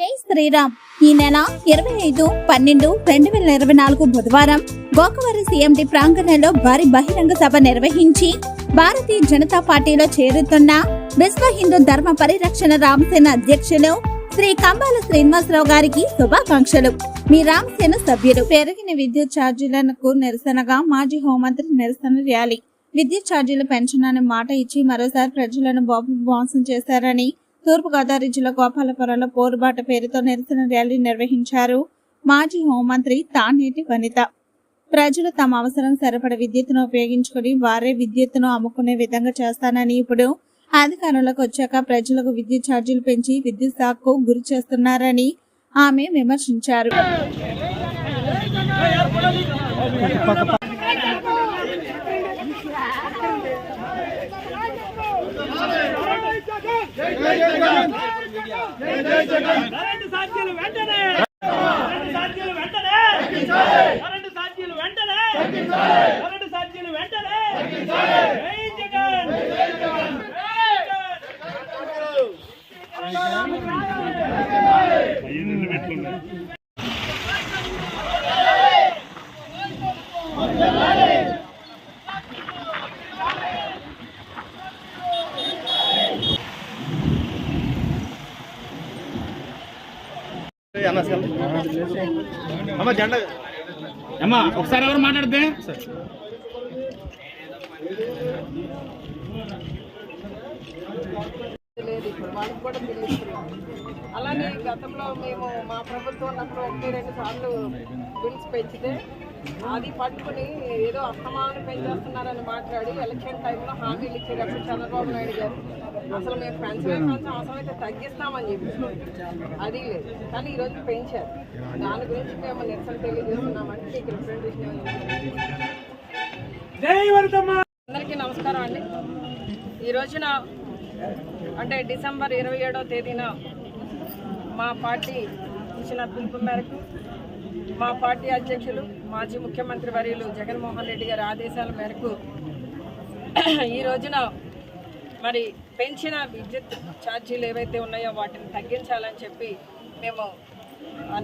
జై శ్రీరామ్. ఈ నెల ఇరవై ఐదు పన్నెండు రెండు వేల ఇరవై నాలుగు బుధవారం గోకవరం సీఎండి ప్రాంగణంలో భారీ బహిరంగ సభ నిర్వహించి భారతీయ జనతా పార్టీలో చేరుతున్న విశ్వ హిందూ ధర్మ పరిరక్షణ రామసేన అధ్యక్షులు శ్రీ కంబాల శ్రీనివాసరావు గారికి శుభాకాంక్షలు. మీ రామసేన సభ్యులు. పెరిగిన విద్యుత్ ఛార్జీలకు నిరసనగా మాజీ హోంమంత్రి నిరసన ర్యాలీ. విద్యుత్ ఛార్జీల పెంచనని మాట ఇచ్చి మరోసారి ప్రజలను బాబు మోసం చేశారని తూర్పుగోదావరి జిల్లా గోపాలపురంలో పోరుబాట పేరుతో నిరసన ర్యాలీ నిర్వహించారు మాజీ హోంమంత్రి తానేటి వనిత. ప్రజలు తమ అవసరం సరిపడ విద్యుత్తును ఉపయోగించుకుని వారే విద్యుత్తును అమ్ముకునే విధంగా చేస్తానని ఇప్పుడు అధికారంలోకి వచ్చాక ప్రజలకు విద్యుత్ ఛార్జీలు పెంచి విద్యుత్ శాఖకు గురి చేస్తున్నారని ఆమె విమర్శించారు. కరెంటు ఛార్జీలు వెంటనే. కరెంటు ఛార్జీలు వెంటనే. కరెంటు ఛార్జీలు వెంటనే. కరెంటు ఛార్జీలు వెంటనే. జై జగన్. జై జగన్. అమ్మ జెండా. అమ్మా ఒకసారి ఎవరు మాట్లాడితే లేదు ఇప్పుడు వాళ్ళకి కూడా అలానే గతంలో మేము మా ప్రభుత్వం ఉన్నప్పుడు ఒకటి రెండు సార్లు బిల్స్ పెంచితే అది పట్టుకుని ఏదో అస్తమానం పెంచేస్తున్నారని మాట్లాడి ఎలక్షన్ టైంలో హామీలు ఇచ్చారు అప్పుడు చంద్రబాబు నాయుడు గారు. అసలు మేము పెంచలే పెంచం అవసరమైతే తగ్గిస్తామని చెప్పి అది లేదు. కానీ ఈరోజు పెంచారు. దాని గురించి మేము నిరసన తెలియజేస్తున్నామంటే మీకు రిప్రజెంటేషన్ అందరికీ నమస్కారం అండి. ఈ రోజున అంటే డిసెంబర్ ఇరవై ఏడవ తేదీన మా పార్టీ ఇచ్చిన పిలుపు మేరకు మా పార్టీ అధ్యక్షులు మాజీ ముఖ్యమంత్రి వర్యులు జగన్మోహన్ రెడ్డి గారి ఆదేశాల మేరకు ఈ రోజున మరి పెంచిన విద్యుత్ ఛార్జీలు ఏవైతే ఉన్నాయో వాటిని తగ్గించాలని చెప్పి మేము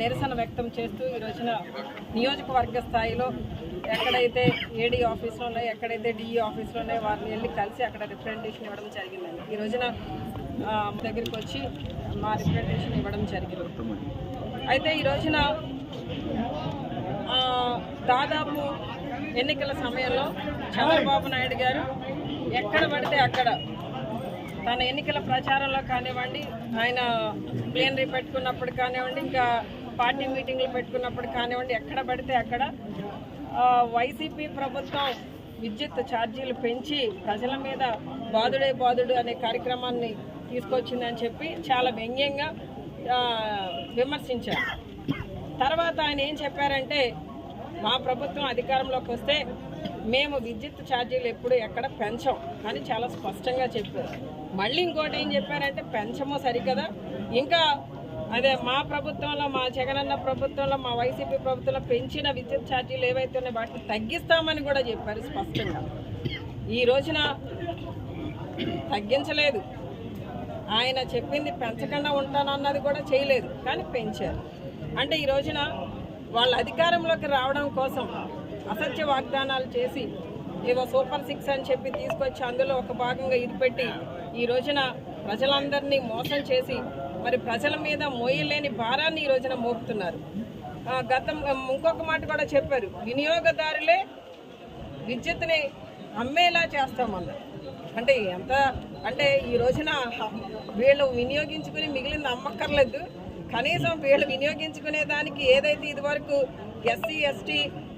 నిరసన వ్యక్తం చేస్తూ ఈ రోజున నియోజకవర్గ స్థాయిలో ఎక్కడైతే ఏడీ ఆఫీసులో ఉన్నాయో ఎక్కడైతే డిఈ ఆఫీసులో ఉన్నాయో వారిని వెళ్ళి కలిసి అక్కడ రిప్రజెంటేషన్ ఇవ్వడం జరిగిందండి. ఈ రోజున దగ్గరికి వచ్చి మా రిప్రజెంటేషన్ ఇవ్వడం జరిగింది. అయితే ఈ రోజున దాదాపు ఎన్నికల సమయంలో చంద్రబాబు నాయుడు గారు ఎక్కడ పడితే అక్కడ తన ఎన్నికల ప్రచారంలో కానివ్వండి ఆయన ప్లేనరీ పెట్టుకున్నప్పుడు కానివ్వండి ఇంకా పార్టీ మీటింగ్లు పెట్టుకున్నప్పుడు కానివ్వండి ఎక్కడ పడితే అక్కడ వైసీపీ ప్రభుత్వం విద్యుత్ ఛార్జీలు పెంచి ప్రజల మీద బాధుడే బాధుడు అనే కార్యక్రమాన్ని తీసుకొచ్చిందని చెప్పి చాలా వ్యంగ్యంగా విమర్శించారు. తర్వాత ఆయన ఏం చెప్పారంటే మా ప్రభుత్వం అధికారంలోకి వస్తే మేము విద్యుత్ ఛార్జీలు ఎప్పుడు ఎక్కడ పెంచం అని చాలా స్పష్టంగా చెప్పారు. మళ్ళీ ఇంకోటి ఏం చెప్పారంటే పెంచము సరికదా? ఇంకా అదే మా ప్రభుత్వంలో మా జగనన్న ప్రభుత్వంలో మా వైసీపీ ప్రభుత్వంలో పెంచిన విద్యుత్ ఛార్జీలు ఏవైతే ఉన్నాయో వాటిని తగ్గిస్తామని కూడా చెప్పారు స్పష్టంగా. ఈ రోజున తగ్గించలేదు. ఆయన చెప్పింది పెంచకుండా ఉంటానన్నది కూడా చేయలేదు కానీ పెంచారు. అంటే ఈ రోజున వాళ్ళ అధికారంలోకి రావడం కోసం అసత్య వాగ్దానాలు చేసి ఏదో సూపర్ సిక్స్ అని చెప్పి తీసుకొచ్చి అందులో ఒక భాగంగా ఇది పెట్టి ఈ రోజున ప్రజలందరినీ మోసం చేసి మరి ప్రజల మీద మోయలేని భారాన్ని ఈ రోజున మోపుతున్నారు. గతం ఇంకొక మాట కూడా చెప్పారు. వినియోగదారులే విద్యుత్ని అమ్మేలా చేస్తామన్నారు అంటే ఎంత అంటే ఈ రోజున వీళ్ళు వినియోగించుకుని మిగిలిన అమ్మక్కర్లేదు. కనీసం వీళ్ళు వినియోగించుకునే దానికి ఏదైతే ఇదివరకు ఎస్సీ ఎస్టీ